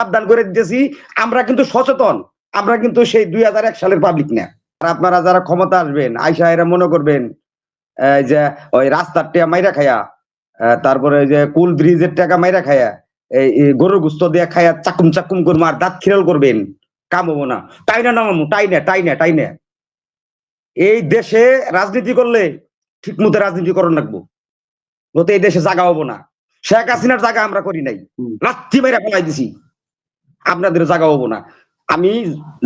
সাবধান করে দিতেছি। আমরা কিন্তু সচেতন। আমরা কিন্তু সেই দুই সালের পাবলিক না। আর আপনারা যারা ক্ষমতা আসবেন আইসা এরা মনে করবেন যে ওই রাস্তার টেয়া মাইরা খায়া তারপরে যে কুল ব্রিজের টাকা মাইরা খায়া এই গরুর গুস্ত দিয়ে খায়া চাকুম চাকুম করব আর দাঁত খিরাল করবেন কাম হব না। তাই না নামামু তাই না তাই না তাই না। এই দেশে রাজনীতি করলে ঠিক মতো রাজনীতি করণ রাখব নতে এই দেশে জাগা হব না। শেখ হাসিনার জায়গা আমরা করি নাই। লাথি মেরে ফেলাই দিছি। আপনাদের জায়গা হব না। আমি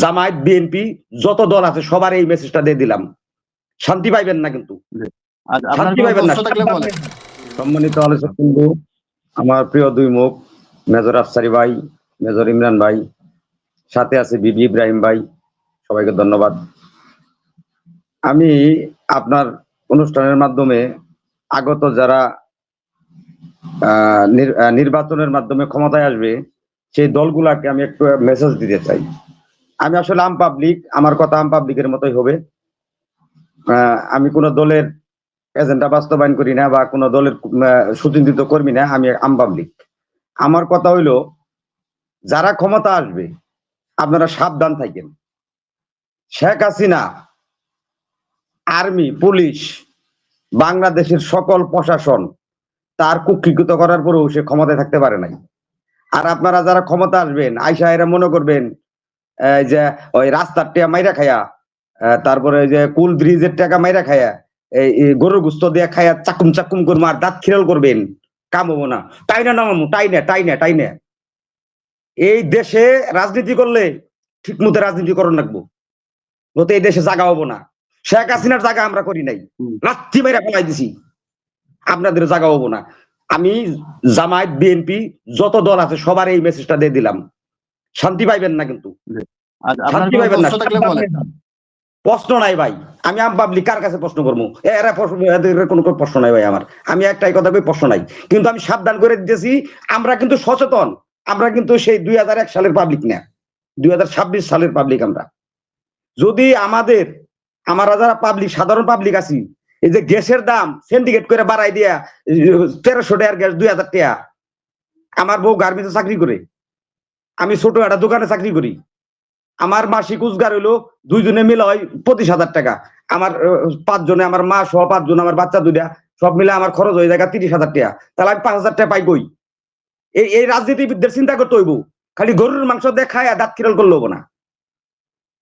জামায়াত বিএনপি যত দল আছে সবার এই মেসেজটা দিয়ে দিলাম। শান্তি পাইবেন না কিন্তু। শান্তি পাইবেন না। সম্মানিত আলোচক বন্ধু আমার প্রিয় দুই মুখ মেজর আফসারি ভাই মেজর ইমরান ভাই সাথে আছে বিবি ইব্রাহিম ভাই সবাইকে ধন্যবাদ। আমি আপনার অনুষ্ঠানের মাধ্যমে আগত যারা আহ, নির্বাচনের মাধ্যমে ক্ষমতায় আসবে সেই দলগুলাকে আমি একটু মেসেজ দিতে চাই। আমি আসলে আম পাবলিক আমার কথা আম পাবলিকের মতোই হবে। আমি কোন দলের এজেন্ডা বাস্তবায়ন করি না বা কোনো দলের সুচিন্তিত কর্মী না, আমি আম পাবলিক আমার কথা হইল, যারা ক্ষমতা আসবে, আপনারা সাবধান থাকেন। শেখ হাসিনা, আর্মি, পুলিশ, বাংলাদেশের সকল প্রশাসন, তার কুক্ষিকৃত করার পরেও সে ক্ষমতায় থাকতে পারে নাই। আর আপনারা যারা ক্ষমতা আসবেন আইসা এরা মনে করবেন যে ওই রাস্তার টেয়া মাইরা খায়া তারপরে যে কুল ব্রিজের টাকা মাইরা খায়া এই গরুর গুস্ত দিয়ে খায়া চাকুম চাকুম করব আর দাঁত খিরাল করবেন কাম হব না। তাই না নামামু তাই না তাই না তাই না। এই দেশে রাজনীতি করলে ঠিক মতো রাজনীতি করণ রাখব নতে এই দেশে জাগা হব না। শেখ হাসিনার জায়গা আমরা করি নাই। লাথি মেরে ফেলাই দিছি। আপনাদের জায়গা হব না। আমি জামায়াত বিএনপি যত দল আছে সবার এই মেসেজটা দিয়ে দিলাম। শান্তি পাইবেন না কিন্তু। শান্তি পাইবেন না। প্রশ্ন নাই ভাই। আমি আম পাবলিক কার কাছে প্রশ্ন করব? এ, এরা প্রশ্ন এদের কোনো কোনো প্রশ্ন নাই ভাই আমার। আমি একটাই কথা কই প্রশ্ন নাই। কিন্তু আমি সাবধান করে দিতেছি আমরা কিন্তু সচেতন। আমরা কিন্তু সেই দুই হাজার এক সালের পাবলিক না। দুই হাজার ছাব্বিশ সালের পাবলিক আমরা। যদি আমাদের আমরা যারা পাবলিক সাধারণ পাবলিক আছি এই যে গ্যাসের দাম সিন্ডিকেট করে বাড়াই দিয়া তেরোশো টাকার গ্যাস দুই হাজার টাকা। আমার বউ গার্মেন্টে চাকরি করে। আমি ছোট একটা দোকানে চাকরি করি। আমার মাসিক রোজগার হইল দুইজনে মিলে হয় পঁচিশ হাজার টাকা। আমার পাঁচজনে আমার মা সহ পাঁচজন আমার বাচ্চা দুইটা সব মিলে আমার খরচ হয়ে যায় তিরিশ হাজার টাকা। তাহলে আমি পাঁচ হাজার টাকা পাই কই? এই এই রাজনীতিবিদদের চিন্তা করতে হইব। খালি গরুর মাংস দিয়ে খায় আর দাঁত কিরল করলে হব না।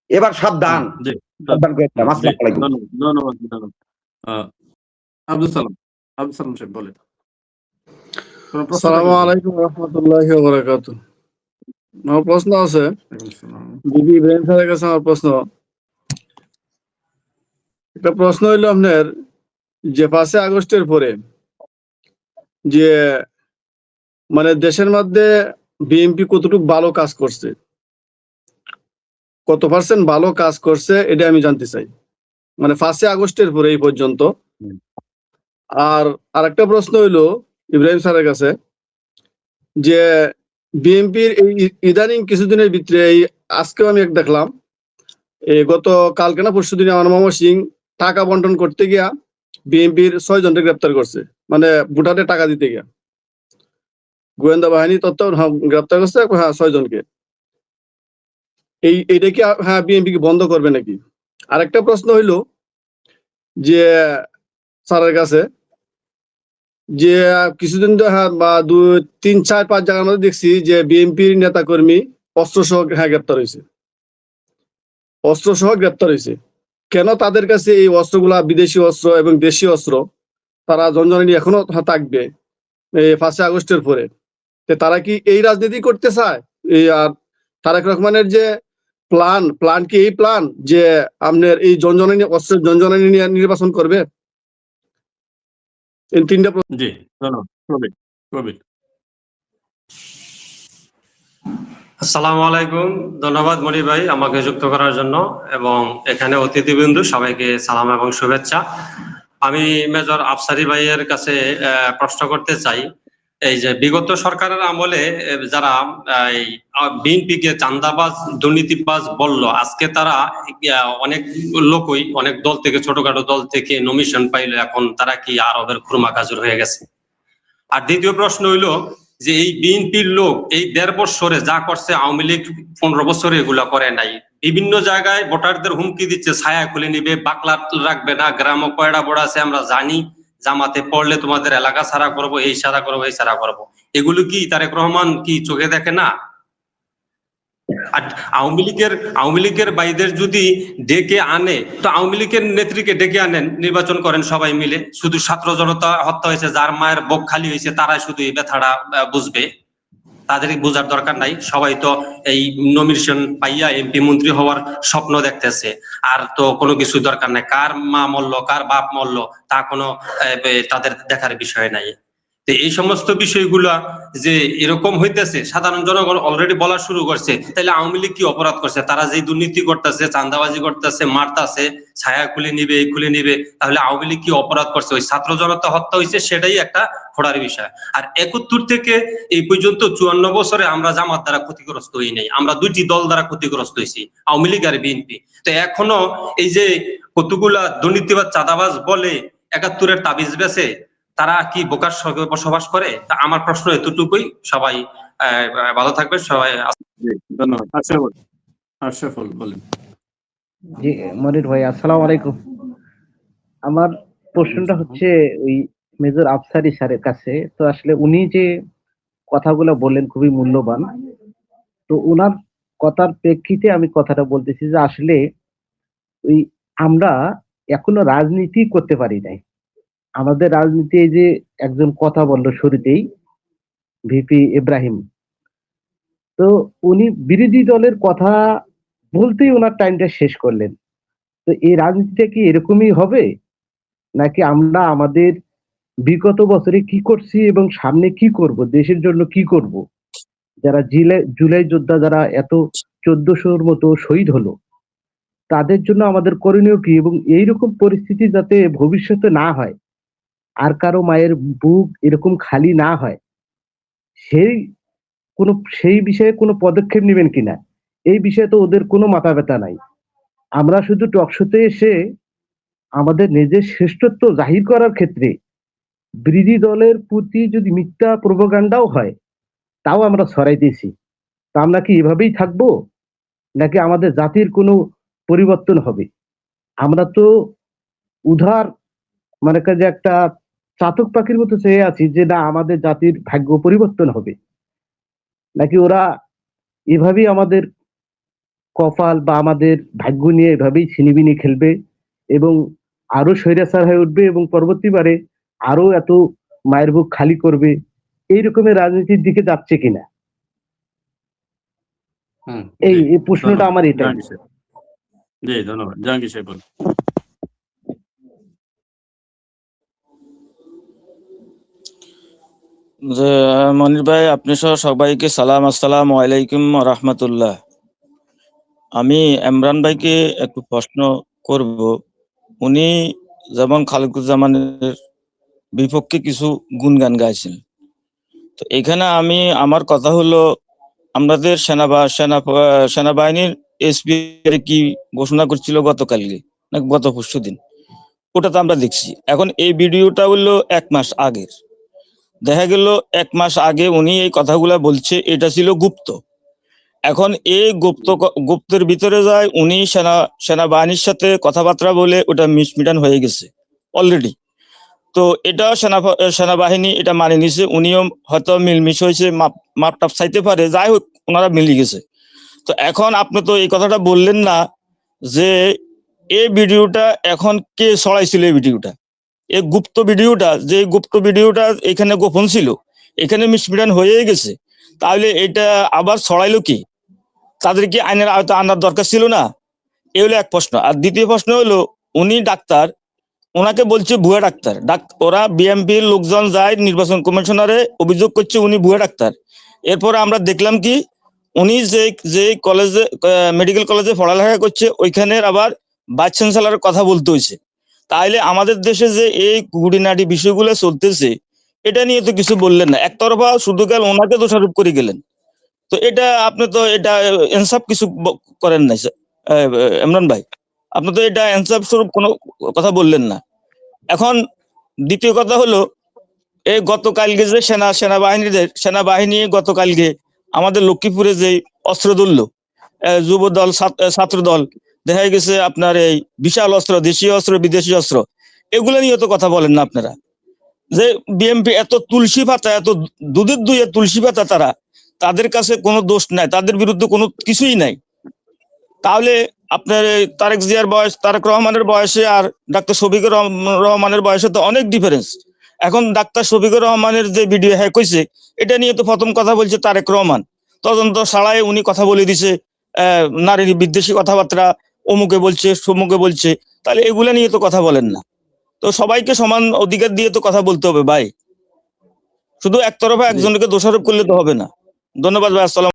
এবার সাবধান। করে। ধন্যবাদ ধন্যবাদ। আব্দুল সালাম। আব্দুল সালাম সাহেব বলেন। থাকলে আলাইকুম রহমতুল্লাহি বারাকাতু আমার প্রশ্ন আছে। বিবি ইব্রাহিম স্যারের কাছে আমার প্রশ্ন। একটা প্রশ্ন হইল আপনার যে পাঁচে আগস্টের পরে যে মানে দেশের মধ্যে বিএনপি কতটুকু ভালো কাজ করছে কত পার্সেন্ট ভালো কাজ করছে এটা আমি জানতে চাই। মানে পাঁচে আগস্টের পরে এই পর্যন্ত। আর আরেকটা প্রশ্ন হইল ইব্রাহিম স্যারের কাছে যে বিএনপির এই ইদানিং কিছুদিনের ভিতরে এই আজকেও আমি এক দেখলাম এই গত কালকে না পরশু দিনে আমার মামা সিং টাকা বন্টন করতে গিয়া বিএনপির ছয় জনকে গ্রেপ্তার করছে মানে ভোটারের টাকা দিতে গিয়া। গোয়েন্দা বাহিনী তথ্য হ্যাঁ, গ্রেপ্তার করছে হ্যাঁ ছয় জনকে এই এটা কি হ্যাঁ বিএনপি কি বন্ধ করবে নাকি? আরেকটা প্রশ্ন হইল যে স্যারের কাছে যে কিছুদিন হ্যাঁ বা দু তিন, চার, পাঁচ জায়গার মধ্যে দেখছি যে বিএনপির নেতা কর্মী অস্ত্র সহ হ্যাঁ গ্রেপ্তার হয়েছে। অস্ত্র সহ গ্রেপ্তার হয়েছে। কেন তাদের কাছে এই অস্ত্রগুলা বিদেশি অস্ত্র এবং দেশি অস্ত্র তারা জনজনী এখনও থাকবে এই পাঁচই আগস্টের পরে? তারা কি এই রাজনীতি করতে চায়? এই আর তারেক রহমানের যে প্ল্যান প্ল্যান কি এই প্ল্যান যে আপনার এই জনজনী অস্ত্রের জনজনী নিয়ে নির্বাচন করবে? এই তিনটা জি আসসালামু আলাইকুম ধন্যবাদ মনি ভাই আমাকে যুক্ত করার জন্য এবং এখানে অতিথিবৃন্দ সবাইকে সালাম এবং শুভেচ্ছা। আমি মেজর আফসারি ভাইয়ের কাছে আহ, প্রশ্ন করতে চাই। এই যে বিগত সরকারের আমলে যারা, এই বিএনপিকে চান্দাবাজ, দুর্নীতিবাজ বলল, আজকে তারা অনেক লোকই, অনেক দল থেকে, ছোটখাটো দল থেকে নমিশন পাইলো, এখন তারা কি আরবের খুরমা কাজুর হয়ে গেছে? আর দ্বিতীয় প্রশ্ন হইল যে এই বিএনপির লোক, এই দেড় বছরে যা করছে, আওয়ামী লীগ পনেরো বছরে এগুলা করে নাই। বিভিন্ন জায়গায় ভোটারদের হুমকি দিচ্ছে, ছায়া খুলে নিবে বাকলা রাখবে না গ্রাম কয়টা বড় আছে আমরা জানি। জামাতে পড়লে তোমাদের এলাকা সারা করব, এই সারা করব, এই সারা করব। এগুলো কি তারেক রহমান কি চোখে দেখে না? আর আওয়ামী লীগের আওয়ামী লীগের বাইদের যদি ডেকে আনে, তো আওয়ামী লীগের নেত্রীকে ডেকে আনেন, নির্বাচন করেন সবাই মিলে। শুধু ছাত্র জনতা হত্যা হয়েছে, যার মায়ের বক খালি হয়েছে, তারাই শুধু এই ব্যথাটা বুঝবে। তাদের বোঝার দরকার নাই। সবাই তো এই নমিনেশন পাইয়া এমপি মন্ত্রী হওয়ার স্বপ্ন দেখতেছে। আর তো কোনো কিছু দরকার নাই। কার মা মল্ল কার বাপ মল্ল তা কোনো তাদের দেখার বিষয় নাই। এই সমস্ত বিষয়গুলা যে এরকম হইতেছে, সাধারণ জনগণ অলরেডি বলা শুরু করছে তাহলে আওয়ামী লীগ কি অপরাধ করছে? তারা যে দুর্নীতি করতেছে, চাঁদাবাজি করতেছে, মারতাছে, ছায়া খুলে নিবে, এই খুলে নিবে, তাহলে আওয়ামী লীগ কি অপরাধ করছে? ওই ছাত্র জনতা হত্যা হয়েছে সেটাই একটা খোড়ার বিষয়। আর একাত্তর থেকে এই পর্যন্ত চুয়ান্ন বছরে আমরা জামাত দ্বারা ক্ষতিগ্রস্ত হই নাই। আমরা দুইটি দল দ্বারা ক্ষতিগ্রস্ত হয়েছি আওয়ামী লীগ আর বিএনপি। তো এখনও এই যে কতগুলা দুর্নীতিবাদ, চাঁদাবাজ বলে একাত্তরের তাবিজ বেছে তারা কি বোকার সঙ্গে বসবাস করে? তা আমার প্রশ্ন এতটুকুই। সবাই ভালো থাকবে সবাই জি, ধন্যবাদ। আশরাফুল আশরাফুল বলেন। জি মনির ভাই আসসালামু আলাইকুম। আমার প্রশ্নটা হচ্ছে ওই মেজর আফসারি স্যারের কাছে। তো আসলে উনি যে কথাগুলো বললেন খুবই মূল্যবান। তো ওনার কথার প্রেক্ষিতে আমি কথাটা বলতেছি যে আসলে ওই আমরা এখনও রাজনীতি করতে পারি নাই। আমাদের রাজনীতি এই যে একজন কথা বলল শুরুতেই ভিপি ইব্রাহিম তো উনি বিরোধী দলের কথা বলতেই ওনার টাইমটা শেষ করলেন। তো এই রাজনীতিটা কি এরকমই হবে? নাকি আমরা আমাদের বিগত বছরে কি করছি এবং সামনে কি করব? দেশের জন্য কি করব? যারা জুলাই জুলাই যোদ্ধা যারা এত চোদ্দশোর মতো শহীদ হলো, তাদের জন্য আমাদের করণীয় কি? এবং এইরকম পরিস্থিতি যাতে ভবিষ্যতে না হয় আর কারও মায়ের বুক এরকম খালি না হয়, সেই কোনো, সেই বিষয়ে কোনো পদক্ষেপ নেবেন কিনা? এই বিষয়ে তো ওদের কোনো মাথা ব্যথা নাই। আমরা শুধু টকশোতে এসে আমাদের নিজের শ্রেষ্ঠত্ব জাহির করার ক্ষেত্রে বিরোধী দলের প্রতি যদি মিথ্যা প্রোপাগান্ডাও হয়, তাও আমরা ছড়াইতেছি তা আমরা কি এভাবেই থাকব? নাকি আমাদের জাতির কোনো পরিবর্তন হবে? আমরা তো উধার মানে যে একটা চাতক পাখির মতো চেয়ে আছি যে না আমাদের জাতির ভাগ্য পরিবর্তন হবে। নাকি ওরা এভাবেই আমাদের কপাল বা আমাদের ভাগ্য নিয়ে এভাবেই ছিনিবিনি খেলবে এবং আরও স্বৈরাচার হয়ে উঠবে এবং পরবর্তীবারে আরও এত মায়ের বুক খালি করবে এই রকমের রাজনীতির দিকে যাচ্ছে কিনা? এই এই প্রশ্নটা আমার এটা জি ধন্যবাদ। জাহাঙ্গীর সাহেব বলেন যে মনির ভাই, আপনি সহ সবাইকে সালাম, আসসালাম আলাইকুম রহমতুল্লাহ। আমি ইমরান ভাইকে একটু প্রশ্ন করব। উনি যেমন খালিকুজ্জামানের বিপক্ষে কিছু গুণগান গাইছেন। তো এখানে আমি, আমার কথা হলো, আমাদের সেনা সেনা, সেনাবাহিনীর এসপি কি ঘোষণা করছিল গতকালকে? না গত পরশু দিন ওটা তো আমরা দেখছি। এখন এই ভিডিওটা হলো এক মাস আগের। দেখা গেল এক মাস আগে উনি এই কথাগুলা বলছে, এটা ছিল গুপ্ত। এখন এই গুপ্ত গুপ্তের ভিতরে যায় উনি সেনা, সেনাবাহিনীর সাথে কথাবার্তা বলে ওটা মিসমিটান হয়ে গেছে অলরেডি তো এটা সেনা, সেনাবাহিনী এটা মানে নিছে, উনিও হয়তো মিলমিশ হয়েছে, মাপ টাপ চাইতে পারে, যাই হোক, ওনারা মিলে গেছে। তো এখন আপনি তো এই কথাটা বললেন না যে, এই ভিডিওটা এখন কে ছড়াইছিল এই ভিডিওটা? এই গুপ্ত ভিডিওটা, যে গুপ্ত ভিডিওটা এখানে গোপন ছিল, এখানে মিসমিটান হয়ে গেছে। তাহলে এটা আবার ছড়াইলো কি? তাদের কি আইনের আয়তা আনার দরকার ছিল না? এ হলো এক প্রশ্ন। আর দ্বিতীয় প্রশ্ন হলো, উনি ডাক্তার ওনাকে বলছে ভুয়া ডাক্তার। ডাক- ওরা বিএমপির লোকজন যায় নির্বাচন কমিশনারে, অভিযোগ করছে উনি ভুয়া ডাক্তার। এরপর আমরা দেখলাম কি, উনি যে যে কলেজে মেডিকেল কলেজে পড়ালেখা করছে, ওইখানের আবার ভাইস চ্যান্সেলারের কথা বলতে হয়েছে। তাইলে আমাদের দেশে যে এই গুড়িনাটি বিষয়গুলো চলতেছে এটা নিয়ে তো কিছু বললেন না। একতরফা শুধু গেল ওনাকে দোষারোপ করে গেলেন। তো এটা আপনি তো এটা ইনসাফ কিছু করেন নাই। ইমরান ভাই আপনি তো এটা ইনসাফ স্বরূপ কোনো কথা বললেন না। এখন দ্বিতীয় কথা হলো এই গতকালকে যে সেনা সেনাবাহিনীদের সেনাবাহিনী গতকালকে আমাদের লক্ষ্মীপুরে যে অস্ত্র আহ, যুব দল ছাত্র দল দেখা গেছে আপনার এই বিশাল অস্ত্র দেশীয় অস্ত্র বিদেশি অস্ত্র। এগুলো নিয়ে তো কথা বলেন না আপনারা। যে বিএমপি এত তুলসী পাতা এত দুধের দুয়ে তুলসী পাতা তারা তাদের কাছে কোনো দোষ নাই তাদের বিরুদ্ধে কোনো কিছুই নাই। তাহলে আপনার তারেক জিয়ার বয়স তারেক রহমানের বয়সে আর ডাক্তার শফিকুর রহম- রহমানের বয়সে তো অনেক ডিফারেন্স এখন ডাক্তার শফিকুর রহমানের যে ভিডিও হ্যাক হয়েছে এটা নিয়ে তো প্রথম কথা বলছে তারেক রহমান। তদন্ত সাড়ায় উনি কথা বলে দিছে আহ, নারীর বিদ্বেষী কথাবার্তা অমুকে বলছে সমুকে বলছে তাহলে এগুলো নিয়ে তো কথা বলেন না। তো সবাইকে সমান অধিকার দিয়ে তো কথা বলতে হবে ভাই। শুধু একতরফা একজনকে দোষারোপ করলে তো হবে না। ধন্যবাদ ভাই আসসালাম